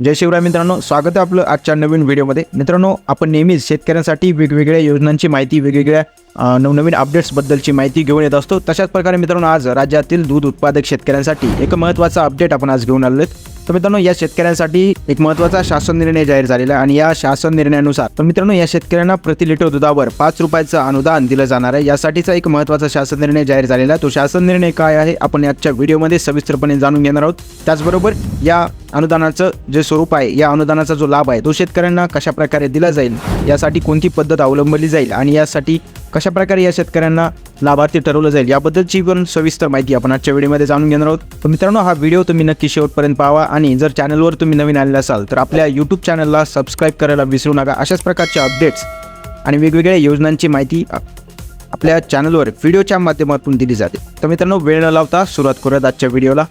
जय शिवराय मित्रांनो स्वागत आहे आपलं आजच्या नवीन व्हिडिओमध्ये. मित्रांनो आपण नेहमीच शेतकऱ्यांसाठी वेगवेगळ्या योजनांची माहिती वेगवेगळ्या नवनवीन अपडेट्सबद्दलची माहिती घेऊन येत असतो. तशाच प्रकारे मित्रांनो आज राज्यातील दूध उत्पादक शेतकऱ्यांसाठी एक महत्त्वाचा अपडेट आपण आज घेऊन आलो आहेत तर मित्रांनो या शेतकऱ्यांसाठी एक महत्त्वाचा शासन निर्णय जाहीर झालेला आहे आणि या शासन निर्णयानुसार तर मित्रांनो या शेतकऱ्यांना प्रति लिटर दुधावर पाच रुपयाचं अनुदान दिलं जाणार आहे. यासाठीचा एक महत्त्वाचा शासन निर्णय जाहीर झालेला आहे. तो शासन निर्णय काय आहे आपण आजच्या व्हिडिओमध्ये सविस्तरपणे जाणून घेणार आहोत. त्याचबरोबर या अनुदानाचं जे स्वरूप आहे या अनुदानाचा जो लाभ आहे तो शेतकऱ्यांना कशा प्रकारे दिला जाईल यासाठी कोणती पद्धत अवलंबली जाईल आणि यासाठी कशा प्रकारे या शेतकऱ्यांना लाभार्थी ठरवलं जाईल याबद्दलची पण सविस्तर माहिती आपण आजच्या व्हिडिओमध्ये जाणून घेणार आहोत. तर मित्रांनो हा व्हिडिओ तुम्ही नक्की शेवटपर्यंत पाहावा आणि जर चॅनलवर तुम्ही नवीन आलेला असाल तर आपल्या यूट्यूब चॅनलला सबस्क्राईब करायला विसरू नका. अशाच प्रकारच्या अपडेट्स आणि वेगवेगळ्या योजनांची माहिती आपल्या चॅनलवर व्हिडिओच्या माध्यमातून दिली जाते. तर मित्रांनो वेळ न लावता सुरुवात करूयात आजच्या व्हिडिओला.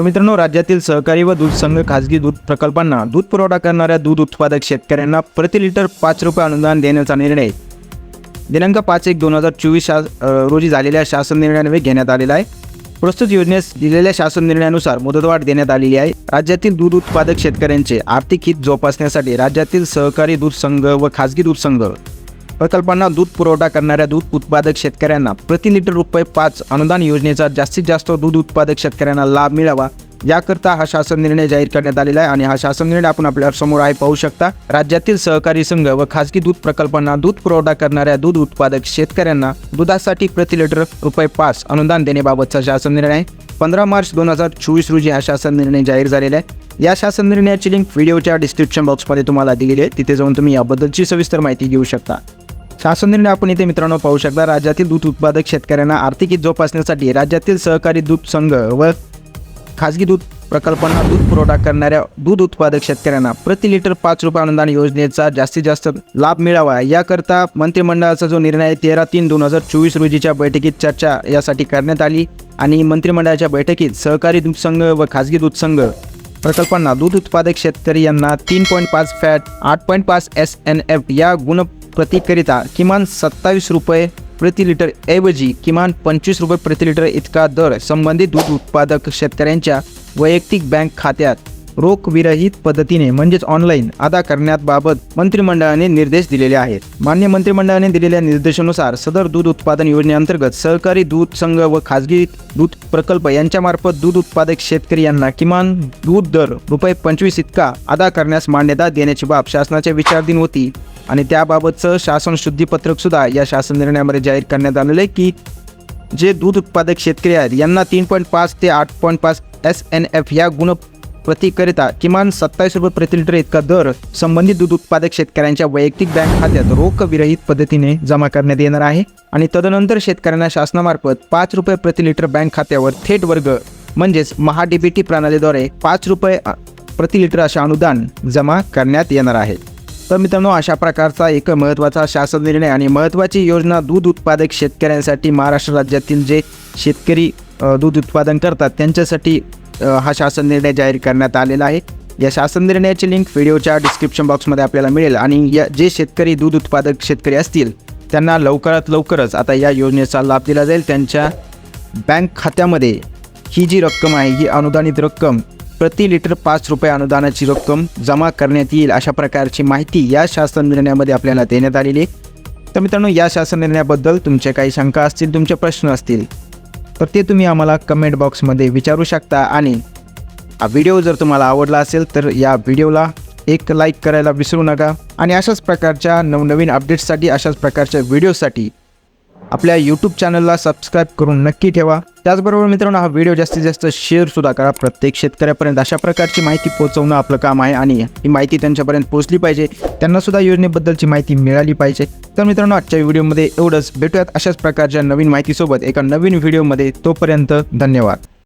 तर मित्रांनो राज्यातील सहकारी व दूध संघ खाजगी दूध प्रकल्पांना दूध पुरवठा करणाऱ्या दूध उत्पादक शेतकऱ्यांना प्रति लिटर पाच रुपये अनुदान देण्याचा निर्णय. दिनांक पाच एक दोन हजार चोवीस शा रोजी झालेल्या शासन निर्णयाने घेण्यात आलेला आहे. प्रस्तुत योजनेस दिलेल्या शासन निर्णयानुसार मुदतवाढ देण्यात आलेली आहे. राज्यातील दूध उत्पादक शेतकऱ्यांचे आर्थिक हित जोपासण्यासाठी राज्यातील सहकारी दूध संघ व खाजगी दूध संघ प्रकल्पांना दूध पुरवठा करणाऱ्या दूध उत्पादक शेतकऱ्यांना प्रति लिटर रुपये पाच अनुदान योजनेचा जास्तीत जास्त दूध उत्पादक शेतकऱ्यांना लाभ मिळावा याकरता हा शासन निर्णय जाहीर करण्यात आलेला आहे आणि हा शासन निर्णय आपण आपल्यासमोर आहे पाहू शकता. राज्यातील सहकारी संघ व खासगी दूध प्रकल्पांना दूध पुरवठा करणाऱ्या दूध उत्पादक शेतकऱ्यांना दुधासाठी प्रति लिटर रुपये पाच अनुदान देण्याबाबतचा शासन निर्णय आहे. पंधरा मार्च दोन हजार चोवीस रोजी हा शासन निर्णय जाहीर झालेला आहे. या शासन निर्णयाची लिंक व्हिडिओच्या डिस्क्रिप्शन बॉक्समध्ये तुम्हाला दिलेली आहे. तिथे जाऊन तुम्ही याबद्दलची सविस्तर माहिती घेऊ शकता. शासन निर्णय आपण इथे मित्रांनो पाहू शकता राज्यातील दूध उत्पादक शेतकऱ्यांना आर्थिक हित जोपासण्यासाठी राज्यातील सहकारी दूध संघ व खाजगी दूध प्रकल्पांना दूध पुरवठा करणाऱ्या दूध उत्पादक शेतकऱ्यांना प्रति लिटर पाच रुपये अनुदान योजनेचा जास्तीत जास्त लाभ मिळावा. याकरता मंत्रिमंडळाचा जो निर्णय आहे तेरा तीन दोन हजार चोवीस रोजीच्या बैठकीत चर्चा यासाठी करण्यात आली आणि मंत्रिमंडळाच्या बैठकीत सहकारी दूध संघ व खाजगी दूध संघ प्रकल्पांना दूध उत्पादक शेतकरी यांना तीन पॉईंट पाच फॅट आठ पॉईंट पाच एस एन एफ या गुण प्रतिकरिता किमान सत्तावीस रुपये प्रति लिटर ऐवजी किमान पंचवीस रुपये प्रति लिटर इतका दर संबंधित दूध उत्पादक शेतकऱ्यांच्या वैयक्तिक बँक खात्यात रोखविरहित पद्धतीने म्हणजेच ऑनलाईन अदा करण्याबाबत मंत्रिमंडळाने निर्देश दिलेले आहेत. मान्य मंत्रिमंडळाने दिलेल्या निर्देशानुसार सदर दूध उत्पादन योजनेअंतर्गत सहकारी दूध संघ व खाजगी दूध प्रकल्प यांच्यामार्फत दूध उत्पादक शेतकरी यांना किमान दूध दर रुपये पंचवीस इतका अदा करण्यास मान्यता देण्याची बाब शासनाच्या विचारधीन होती. आणि त्याबाबतचं शासन शुद्धीपत्रक सुद्धा या शासन निर्णयामध्ये जाहीर करण्यात आलेलं आहे की जे दूध उत्पादक शेतकरी आहेत यांना तीन पॉईंट पाच ते आठ पॉईंट पाच एस एन एफ या गुण प्रतीकरिता किमान सत्तावीस रुपये प्रति लिटर इतका दर संबंधित दूध उत्पादक शेतकऱ्यांच्या वैयक्तिक बँक खात्यात रोख विरहित पद्धतीने जमा करण्यात येणार आहे. आणि तदनंतर शेतकऱ्यांना शासनामार्फत पाच रुपये प्रति लिटर बँक खात्यावर थेट वर्ग म्हणजेच महाडीबीटी प्रणालीद्वारे पाच रुपये प्रति लिटर असे अनुदान जमा करण्यात येणार आहे. तर मित्रांनो अशा प्रकारचा एक महत्त्वाचा शासन निर्णय आणि महत्त्वाची योजना दूध उत्पादक शेतकऱ्यांसाठी महाराष्ट्र राज्यातील जे शेतकरी दूध उत्पादन करतात त्यांच्यासाठी हा शासन निर्णय जाहीर करण्यात आलेला आहे. या शासन निर्णयाची लिंक व्हिडिओच्या डिस्क्रिप्शन बॉक्समध्ये आपल्याला मिळेल आणि या जे शेतकरी दूध उत्पादक शेतकरी असतील त्यांना लवकरात लवकरच आता या योजनेचा लाभ दिला जाईल. त्यांच्या बँक खात्यामध्ये ही जी रक्कम आहे ही अनुदानित रक्कम प्रति लिटर पाच रुपये अनुदानाची रक्कम जमा करण्यात येईल अशा प्रकारची माहिती या शासन निर्णयामध्ये आपल्याला देण्यात आलेली आहे. तर मित्रांनो या शासन निर्णयाबद्दल तुमच्या काही शंका असतील तुमचे प्रश्न असतील तर ते तुम्ही आम्हाला कमेंट बॉक्समध्ये विचारू शकता आणि हा व्हिडिओ जर तुम्हाला आवडला असेल तर या व्हिडिओला एक लाईक करायला विसरू नका. आणि अशाच प्रकारच्या नवनवीन अपडेट्ससाठी अशाच प्रकारच्या व्हिडिओसाठी आपल्या यूट्यूब चॅनलला सबस्क्राईब करून नक्की ठेवा. त्याचबरोबर मित्रांनो हा व्हिडिओ जास्तीत जास्त शेअरसुद्धा करा. प्रत्येक शेतकऱ्यापर्यंत अशा प्रकारची माहिती पोहोचवणं आपलं काम आहे आणि ही माहिती त्यांच्यापर्यंत पोहोचली पाहिजे. त्यांनासुद्धा योजनेबद्दलची माहिती मिळाली पाहिजे. तर मित्रांनो आजच्या व्हिडिओमध्ये एवढंच. भेटूयात अशाच प्रकारच्या नवीन माहितीसोबत एका नवीन व्हिडिओमध्ये तोपर्यंत धन्यवाद.